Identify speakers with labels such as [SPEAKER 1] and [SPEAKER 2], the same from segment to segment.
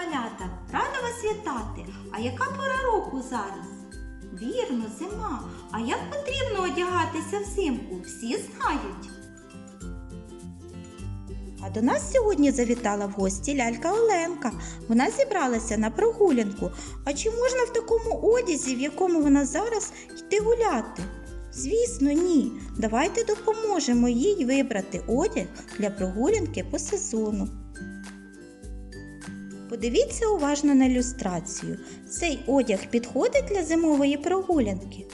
[SPEAKER 1] малята! Рада вас вітати! А яка пора року зараз? Вірно, зима. А як потрібно одягатися взимку? Всі знають. А до нас сьогодні завітала в гості лялька Оленка. Вона зібралася на прогулянку. А чи можна в такому одязі, в якому вона зараз, йти гуляти? Звісно, ні. Давайте допоможемо їй вибрати одяг для прогулянки по сезону. Подивіться уважно на ілюстрацію. Цей одяг підходить для зимової прогулянки?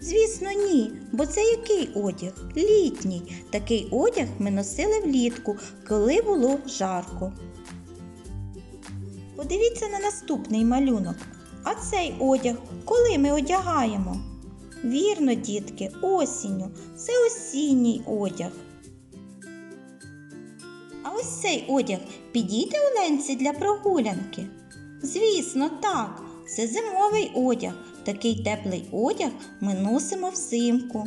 [SPEAKER 1] Звісно, ні, бо це який одяг? Літній. Такий одяг ми носили влітку, коли було жарко. Подивіться на наступний малюнок. А цей одяг коли ми одягаємо? Вірно, дітки, осінню. Це осінній одяг. Ось цей одяг підійде Оленці для прогулянки? Звісно, так. Це зимовий одяг. Такий теплий одяг ми носимо взимку.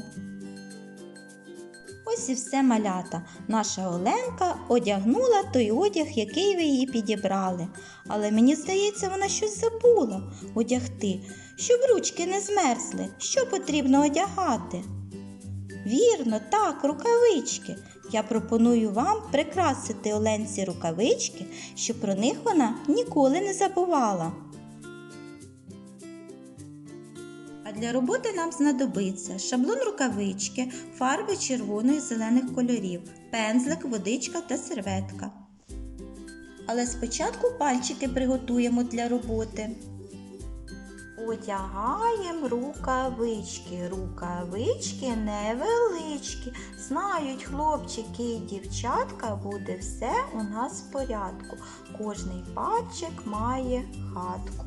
[SPEAKER 1] Ось і все малята. Наша Оленка одягнула той одяг, який ви її підібрали. Але мені здається, вона щось забула одягти, щоб ручки не змерзли. Що потрібно одягати? Вірно, так, рукавички. Я пропоную вам прикрасити Оленці рукавички, щоб про них вона ніколи не забувала. А для роботи нам знадобиться шаблон рукавички, фарби червоної і зелених кольорів, пензлик, водичка та серветка. Але спочатку пальчики приготуємо для роботи. Одягаємо рукавички. Рукавички невеличкі. Знають хлопчики і дівчатка, буде все у нас в порядку. Кожний пальчик має хатку.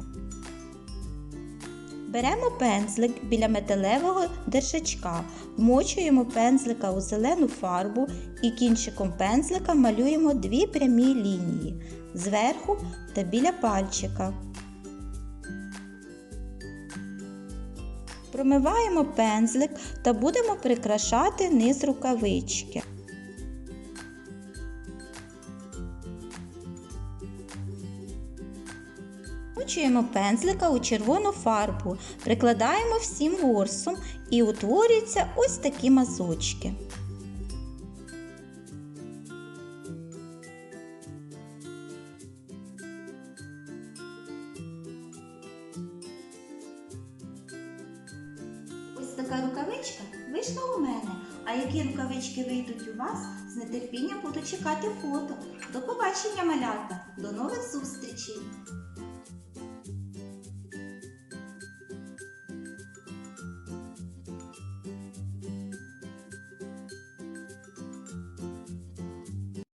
[SPEAKER 1] Беремо пензлик біля металевого держачка, вмочуємо пензлика у зелену фарбу і кінчиком пензлика малюємо дві прямі лінії зверху та біля пальчика. Промиваємо пензлик та будемо прикрашати низ рукавички. Вмочуємо пензлика у червону фарбу, прикладаємо всім ворсом і утворюються ось такі мазочки. Така рукавичка вийшла у мене. А які рукавички вийдуть у вас, з нетерпінням буду чекати фото. До побачення, малята! До нових зустрічей!